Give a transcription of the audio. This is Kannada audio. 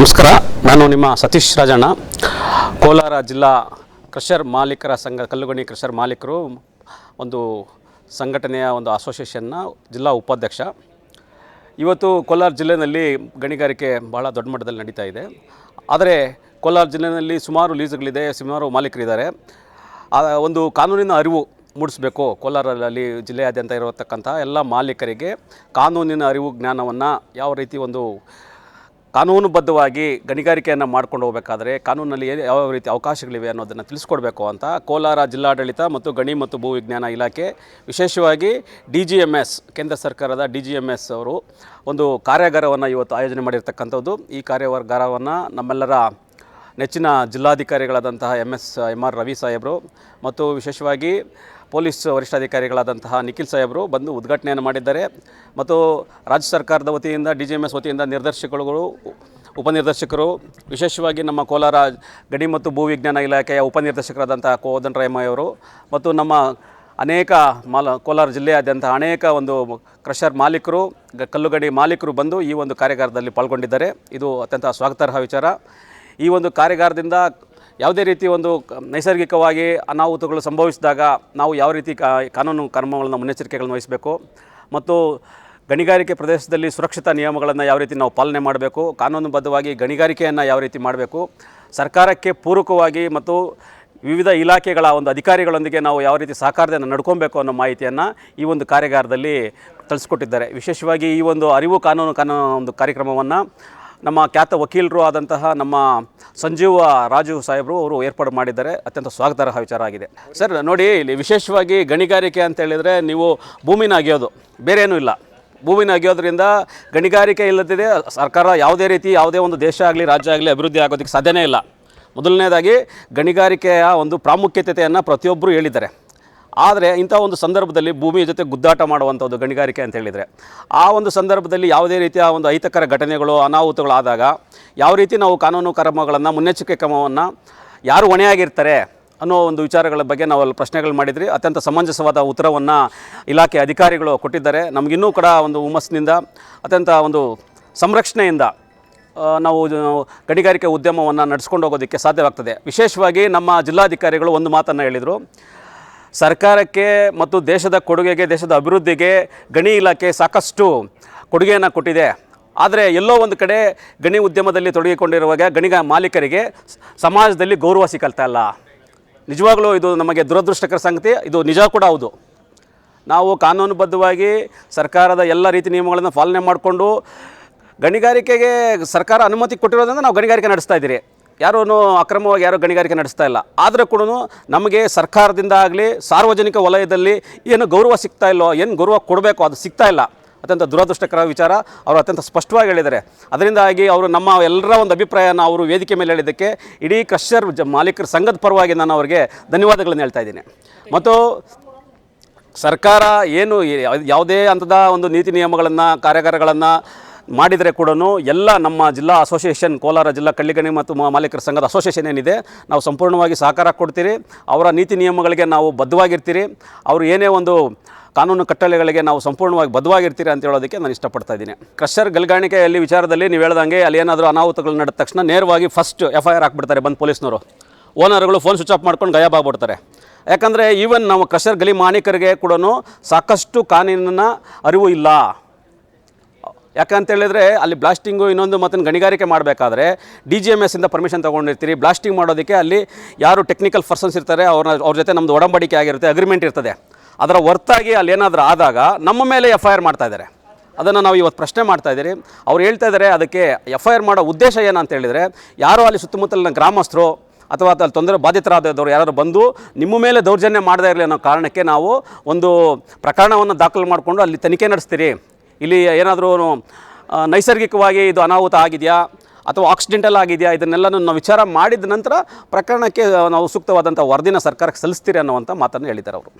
ನಮಸ್ಕಾರ, ನಾನು ನಿಮ್ಮ ಸತೀಶ್ ರಾಜಣ್ಣ. ಕೋಲಾರ ಜಿಲ್ಲಾ ಕ್ರಷರ್ ಮಾಲೀಕರ ಸಂಘ, ಕಲ್ಲುಗಣಿ ಕ್ರಷರ್ ಮಾಲೀಕರು ಒಂದು ಸಂಘಟನೆಯ ಒಂದು ಅಸೋಸಿಯೇಷನ್ನ ಜಿಲ್ಲಾ ಉಪಾಧ್ಯಕ್ಷ. ಇವತ್ತು ಕೋಲಾರ ಜಿಲ್ಲೆಯಲ್ಲಿ ಗಣಿಗಾರಿಕೆ ಭಾಳ ದೊಡ್ಡ ಮಟ್ಟದಲ್ಲಿ ನಡೀತಾ ಇದೆ. ಆದರೆ ಕೋಲಾರ ಜಿಲ್ಲೆಯಲ್ಲಿ ಸುಮಾರು ಲೀಸ್ಗಳಿದೆ, ಸುಮಾರು ಮಾಲೀಕರಿದ್ದಾರೆ. ಒಂದು ಕಾನೂನಿನ ಅರಿವು ಮೂಡಿಸಬೇಕು ಕೋಲಾರಲ್ಲಿ ಜಿಲ್ಲೆಯಾದ್ಯಂತ ಇರತಕ್ಕಂಥ ಎಲ್ಲ ಮಾಲೀಕರಿಗೆ ಕಾನೂನಿನ ಅರಿವು, ಜ್ಞಾನವನ್ನು ಯಾವ ರೀತಿ ಒಂದು ಕಾನೂನುಬದ್ಧವಾಗಿ ಗಣಿಗಾರಿಕೆಯನ್ನು ಮಾಡ್ಕೊಂಡು ಹೋಗಬೇಕಾದ್ರೆ ಕಾನೂನಲ್ಲಿ ಏನು ಯಾವ ರೀತಿ ಅವಕಾಶಗಳಿವೆ ಅನ್ನೋದನ್ನು ತಿಳಿಸ್ಕೊಡ್ಬೇಕು ಅಂತ ಕೋಲಾರ ಜಿಲ್ಲಾಡಳಿತ ಮತ್ತು ಗಣಿ ಮತ್ತು ಭೂ ವಿಜ್ಞಾನ ಇಲಾಖೆ, ವಿಶೇಷವಾಗಿ ಡಿ ಜಿ ಎಂ ಎಸ್, ಕೇಂದ್ರ ಸರ್ಕಾರದ ಡಿ ಜಿ ಎಂ ಎಸ್ ಅವರು ಒಂದು ಕಾರ್ಯಾಗಾರವನ್ನು ಇವತ್ತು ಆಯೋಜನೆ ಮಾಡಿರ್ತಕ್ಕಂಥದ್ದು. ಈ ಕಾರ್ಯಾಗಾರವನ್ನು ನಮ್ಮೆಲ್ಲರ ನೆಚ್ಚಿನ ಜಿಲ್ಲಾಧಿಕಾರಿಗಳಾದಂತಹ M S M R Ravi ಸಾಹೇಬರು ಮತ್ತು ವಿಶೇಷವಾಗಿ ಪೊಲೀಸ್ ವರಿಷ್ಠಾಧಿಕಾರಿಗಳಾದಂತಹ ನಿಖಿಲ್ ಸಾಹೇಬರು ಬಂದು ಉದ್ಘಾಟನೆಯನ್ನು ಮಾಡಿದ್ದಾರೆ. ಮತ್ತು ರಾಜ್ಯ ಸರ್ಕಾರದ ವತಿಯಿಂದ, ಡಿ ಜಿ ಎಸ್ ವತಿಯಿಂದ ನಿರ್ದೇಶಕರುಗಳು, ಉಪನಿರ್ದೇಶಕರು, ವಿಶೇಷವಾಗಿ ನಮ್ಮ ಕೋಲಾರ ಗಣಿ ಮತ್ತು ಭೂ ವಿಜ್ಞಾನ ಇಲಾಖೆಯ ಉಪನಿರ್ದೇಶಕರಾದಂಥ ಕೋದನ್ ರಾಯಮಯ್ಯವರು ಮತ್ತು ನಮ್ಮ ಅನೇಕ ಮಾಲ ಕೋಲಾರ ಜಿಲ್ಲೆಯಾದ್ಯಂತ ಅನೇಕ ಒಂದು ಕ್ರಷರ್ ಮಾಲೀಕರು ಕಲ್ಲುಗಡಿ ಮಾಲೀಕರು ಬಂದು ಈ ಒಂದು ಕಾರ್ಯಾಗಾರದಲ್ಲಿ ಪಾಲ್ಗೊಂಡಿದ್ದಾರೆ. ಇದು ಅತ್ಯಂತ ಸ್ವಾಗತಾರ್ಹ ವಿಚಾರ. ಈ ಒಂದು ಕಾರ್ಯಾಗಾರದಿಂದ ಯಾವುದೇ ರೀತಿ ಒಂದು ನೈಸರ್ಗಿಕವಾಗಿ ಅನಾಹುತಗಳು ಸಂಭವಿಸಿದಾಗ ನಾವು ಯಾವ ರೀತಿ ಕಾನೂನು ಕ್ರಮಗಳನ್ನು ಮುನ್ನೆಚ್ಚರಿಕೆಗಳನ್ನು ವಹಿಸಬೇಕು ಮತ್ತು ಗಣಿಗಾರಿಕೆ ಪ್ರದೇಶದಲ್ಲಿ ಸುರಕ್ಷಿತ ನಿಯಮಗಳನ್ನು ಯಾವ ರೀತಿ ನಾವು ಪಾಲನೆ ಮಾಡಬೇಕು, ಕಾನೂನುಬದ್ಧವಾಗಿ ಗಣಿಗಾರಿಕೆಯನ್ನು ಯಾವ ರೀತಿ ಮಾಡಬೇಕು, ಸರ್ಕಾರಕ್ಕೆ ಪೂರಕವಾಗಿ ಮತ್ತು ವಿವಿಧ ಇಲಾಖೆಗಳ ಒಂದು ಅಧಿಕಾರಿಗಳೊಂದಿಗೆ ನಾವು ಯಾವ ರೀತಿ ಸಹಕಾರದಿಂದ ನಡ್ಕೊಬೇಕು ಅನ್ನೋ ಮಾಹಿತಿಯನ್ನು ಈ ಒಂದು ಕಾರ್ಯಾಗಾರದಲ್ಲಿ ತಿಳಿಸ್ಕೊಟ್ಟಿದ್ದಾರೆ. ವಿಶೇಷವಾಗಿ ಈ ಒಂದು ಅರಿವು ಕಾನೂನು ಕಾನೂನು ಒಂದು ಕಾರ್ಯಕ್ರಮವನ್ನು ನಮ್ಮ ಖ್ಯಾತ ವಕೀಲರು ಆದಂತಹ ನಮ್ಮ ಸಂಜೀವ ರಾಜು ಸಾಹೇಬರು ಅವರು ಏರ್ಪಾಡು ಮಾಡಿದ್ದಾರೆ. ಅತ್ಯಂತ ಸ್ವಾಗತಾರ್ಹ ವಿಚಾರ ಆಗಿದೆ. ಸರ್, ನೋಡಿ, ಇಲ್ಲಿ ವಿಶೇಷವಾಗಿ ಗಣಿಗಾರಿಕೆ ಅಂತ ಹೇಳಿದರೆ ನೀವು ಭೂಮಿನ ಅಗೆಯೋದು. ಬೇರೆ ಏನೂ ಇಲ್ಲ. ಭೂಮಿನ ಅಗೆಯೋದ್ರಿಂದ ಗಣಿಗಾರಿಕೆ ಇಲ್ಲದಿದೆ ಸರ್ಕಾರ ಯಾವುದೇ ರೀತಿ ಯಾವುದೇ ಒಂದು ದೇಶ ಆಗಲಿ, ರಾಜ್ಯ ಆಗಲಿ ಅಭಿವೃದ್ಧಿ ಆಗೋದಕ್ಕೆ ಸಾಧ್ಯನೇ ಇಲ್ಲ. ಮೊದಲನೇದಾಗಿ ಗಣಿಗಾರಿಕೆಯ ಒಂದು ಪ್ರಾಮುಖ್ಯತೆಯನ್ನು ಪ್ರತಿಯೊಬ್ಬರು ಹೇಳಿದ್ದಾರೆ. ಆದರೆ ಇಂಥ ಒಂದು ಸಂದರ್ಭದಲ್ಲಿ ಭೂಮಿಯ ಜೊತೆ ಗುದ್ದಾಟ ಮಾಡುವಂಥದ್ದು ಗಣಿಗಾರಿಕೆ ಅಂತ ಹೇಳಿದರೆ, ಆ ಒಂದು ಸಂದರ್ಭದಲ್ಲಿ ಯಾವುದೇ ರೀತಿಯ ಒಂದು ಅಹಿತಕರ ಘಟನೆಗಳು ಅನಾಹುತಗಳು ಆದಾಗ ಯಾವ ರೀತಿ ನಾವು ಕಾನೂನು ಕ್ರಮಗಳನ್ನು, ಮುನ್ನೆಚ್ಚರಿಕೆ ಕ್ರಮವನ್ನು ಯಾರು ಹೊಣೆಯಾಗಿರ್ತಾರೆ ಅನ್ನೋ ಒಂದು ವಿಚಾರಗಳ ಬಗ್ಗೆ ನಾವು ಅಲ್ಲಿ ಪ್ರಶ್ನೆಗಳು ಮಾಡಿದ್ರಿ. ಅತ್ಯಂತ ಸಮಂಜಸವಾದ ಉತ್ತರವನ್ನು ಇಲಾಖೆ ಅಧಿಕಾರಿಗಳು ಕೊಟ್ಟಿದ್ದಾರೆ. ನಮಗಿನ್ನೂ ಕೂಡ ಒಂದು ಹುಮ್ಮಸ್ಸಿನಿಂದ, ಅತ್ಯಂತ ಒಂದು ಸಂರಕ್ಷಣೆಯಿಂದ ನಾವು ಗಣಿಗಾರಿಕೆ ಉದ್ಯಮವನ್ನು ನಡೆಸ್ಕೊಂಡು ಹೋಗೋದಕ್ಕೆ ಸಾಧ್ಯವಾಗ್ತದೆ. ವಿಶೇಷವಾಗಿ ನಮ್ಮ ಜಿಲ್ಲಾಧಿಕಾರಿಗಳು ಒಂದು ಮಾತನ್ನು ಹೇಳಿದರು. ಸರ್ಕಾರಕ್ಕೆ ಮತ್ತು ದೇಶದ ಕೊಡುಗೆಗೆ, ದೇಶದ ಅಭಿವೃದ್ಧಿಗೆ ಗಣಿ ಇಲಾಖೆ ಸಾಕಷ್ಟು ಕೊಡುಗೆಯನ್ನು ಕೊಟ್ಟಿದೆ. ಆದರೆ ಎಲ್ಲೋ ಒಂದು ಕಡೆ ಗಣಿ ಉದ್ಯಮದಲ್ಲಿ ತೊಡಗಿಕೊಂಡಿರುವಾಗ ಗಣಿಗ ಮಾಲೀಕರಿಗೆ ಸಮಾಜದಲ್ಲಿ ಗೌರವ ಸಿಕ್ಕಲ್ತಾ ಇಲ್ಲ. ನಿಜವಾಗಲೂ ಇದು ನಮಗೆ ದುರದೃಷ್ಟಕರ ಸಂಗತಿ, ಇದು ನಿಜ ಕೂಡ ಹೌದು. ನಾವು ಕಾನೂನುಬದ್ಧವಾಗಿ ಸರ್ಕಾರದ ಎಲ್ಲ ರೀತಿ ನಿಯಮಗಳನ್ನು ಪಾಲನೆ ಮಾಡಿಕೊಂಡು ಗಣಿಗಾರಿಕೆಗೆ ಸರ್ಕಾರ ಅನುಮತಿ ಕೊಟ್ಟಿರೋದ್ರಿಂದ ನಾವು ಗಣಿಗಾರಿಕೆ ನಡೆಸ್ತಾ ಇದ್ದೀರಿ. ಯಾರೂ ಅಕ್ರಮವಾಗಿ ಯಾರೂ ಗಣಿಗಾರಿಕೆ ನಡೆಸ್ತಾ ಇಲ್ಲ. ಆದರೂ ಕೂಡ ನಮಗೆ ಸರ್ಕಾರದಿಂದ ಆಗಲಿ, ಸಾರ್ವಜನಿಕ ವಲಯದಲ್ಲಿ ಏನು ಗೌರವ ಸಿಗ್ತಾ ಇಲ್ಲೋ ಏನು ಗೌರವ ಕೊಡಬೇಕು ಅದು ಸಿಗ್ತಾ ಇಲ್ಲ. ಅತ್ಯಂತ ದುರದೃಷ್ಟಕರ ವಿಚಾರ. ಅವರು ಅತ್ಯಂತ ಸ್ಪಷ್ಟವಾಗಿ ಹೇಳಿದ್ದಾರೆ. ಅದರಿಂದಾಗಿ ಅವರು ನಮ್ಮ ಎಲ್ಲರ ಒಂದು ಅಭಿಪ್ರಾಯನ ಅವರು ವೇದಿಕೆ ಮೇಲೆ ಹೇಳಿದ್ದಕ್ಕೆ ಇಡೀ ಕ್ರಷರ್ ಜ ಮಾಲೀಕರ ಸಂಘದ ಪರವಾಗಿ ನಾನು ಅವರಿಗೆ ಧನ್ಯವಾದಗಳನ್ನು ಹೇಳ್ತಾ ಇದ್ದೀನಿ. ಮತ್ತು ಸರ್ಕಾರ ಏನು, ಯಾವುದೇ ಹಂತದ ಒಂದು ನೀತಿ ನಿಯಮಗಳನ್ನು, ಕಾರ್ಯಾಗಾರಗಳನ್ನು ಮಾಡಿದರೆ ಕೂಡ ಎಲ್ಲ ನಮ್ಮ ಜಿಲ್ಲಾ ಅಸೋಸಿಯೇಷನ್, ಕೋಲಾರ ಜಿಲ್ಲಾ ಕಳ್ಳಿಗಣಿ ಮತ್ತು ಮಾಲೀಕರ ಸಂಘದ ಅಸೋಸಿಯೇಷನ್ ಏನಿದೆ, ನಾವು ಸಂಪೂರ್ಣವಾಗಿ ಸಹಕಾರ ಕೊಡ್ತೀರಿ. ಅವರ ನೀತಿ ನಿಯಮಗಳಿಗೆ ನಾವು ಬದ್ಧವಾಗಿರ್ತೀರಿ. ಅವರು ಏನೇ ಒಂದು ಕಾನೂನು ಕಟ್ಟಳೆಗಳಿಗೆ ನಾವು ಸಂಪೂರ್ಣವಾಗಿ ಬದ್ಧವಾಗಿರ್ತೀರಿ ಅಂತ ಹೇಳೋದಕ್ಕೆ ನಾನು ಇಷ್ಟಪಡ್ತಾ ಇದ್ದೀನಿ. ಕ್ರಷರ್ ಗಲ್ಗಾಣಿಕೆಯಲ್ಲಿ ವಿಚಾರದಲ್ಲಿ ನೀವು ಹೇಳ್ದಂಗೆ ಅಲ್ಲಿ ಏನಾದರೂ ಅನಾಹುತಗಳು ನಡೆದ ತಕ್ಷಣ ನೇರವಾಗಿ ಫಸ್ಟ್ ಎಫ್ ಐ ಆರ್ ಹಾಕ್ಬಿಡ್ತಾರೆ ಬಂದು ಪೊಲೀಸ್ನವರು. ಓನರ್ಗಳು ಫೋನ್ ಸ್ವಿಚ್ ಆಫ್ ಮಾಡ್ಕೊಂಡು ಗಾಯಬಾಗ್ಬಿಡ್ತಾರೆ ಯಾಕಂದರೆ ಈವನ್ ನಾವು ಕ್ರಷರ್ ಗಲಿ ಮಾಲೀಕರಿಗೆ ಕೂಡ ಸಾಕಷ್ಟು ಕಾನೂನಿನ ಅರಿವು ಇಲ್ಲ. ಯಾಕಂತ ಹೇಳಿದ್ರೆ ಅಲ್ಲಿ ಬ್ಲಾಸ್ಟಿಂಗು ಇನ್ನೊಂದು ಮತ್ತೊಂದು ಗಣಿಗಾರಿಕೆ ಮಾಡಬೇಕಾದ್ರೆ ಡಿ ಜಿ ಎಂ ಎಸ್ಸಿಂದ ಪರ್ಮಿಷನ್ ತೊಗೊಂಡಿರ್ತೀರಿ. ಬ್ಲಾಸ್ಟಿಂಗ್ ಮಾಡೋದಕ್ಕೆ ಅಲ್ಲಿ ಯಾರು ಟೆಕ್ನಿಕಲ್ ಪರ್ಸನ್ಸ್ ಇರ್ತಾರೆ, ಅವ್ರನ್ನ ಅವ್ರ ಜೊತೆ ನಮ್ಮದು ಒಡಂಬಡಿಕೆ ಆಗಿರುತ್ತೆ ಅಗ್ರಿಮೆಂಟ್ ಇರ್ತದೆ. ಅದರ ಹೊರ್ತಾಗಿ ಅಲ್ಲಿ ಏನಾದರೂ ಆದಾಗ ನಮ್ಮ ಮೇಲೆ ಎಫ್ ಐ ಆರ್ ಮಾಡ್ತಾ ಇದ್ದಾರೆ. ಅದನ್ನು ನಾವು ಇವತ್ತು ಪ್ರಶ್ನೆ ಮಾಡ್ತಾ ಇದ್ದೀರಿ. ಅವ್ರು ಹೇಳ್ತಾ ಇದ್ದಾರೆ, ಅದಕ್ಕೆ ಎಫ್ ಐ ಆರ್ ಮಾಡೋ ಉದ್ದೇಶ ಏನಂತ ಹೇಳಿದರೆ, ಯಾರೋ ಅಲ್ಲಿ ಸುತ್ತಮುತ್ತಲಿನ ಗ್ರಾಮಸ್ಥರು ಅಥವಾ ಅಲ್ಲಿ ತೊಂದರೆ ಬಾಧಿತರಾದವರು ಯಾರಾದರೂ ಬಂದು ನಿಮ್ಮ ಮೇಲೆ ದೌರ್ಜನ್ಯ ಮಾಡದೇ ಇರಲಿ ಅನ್ನೋ ಕಾರಣಕ್ಕೆ ನಾವು ಒಂದು ಪ್ರಕರಣವನ್ನು ದಾಖಲು ಮಾಡಿಕೊಂಡು ಅಲ್ಲಿ ತನಿಖೆ ನಡೆಸ್ತೀರಿ. ಇಲ್ಲಿ ಏನಾದರೂ ನೈಸರ್ಗಿಕವಾಗಿ ಇದು ಅನಾಹುತ ಆಗಿದೆಯಾ? ಅಥವಾ ಆಕ್ಸಿಡೆಂಟಲ್ ಆಗಿದೆಯಾ? ಇದನ್ನೆಲ್ಲನೂ ನಾವು ವಿಚಾರ ಮಾಡಿದ ನಂತರ ಪ್ರಕರಣಕ್ಕೆ ನಾವು ಸೂಕ್ತವಾದಂಥ ವರದಿನ ಸರ್ಕಾರಕ್ಕೆ ಸಲ್ಲಿಸ್ತೀರಿ ಅನ್ನೋವಂಥ ಮಾತನ್ನು ಹೇಳಿದ್ದಾರೆ ಅವರು.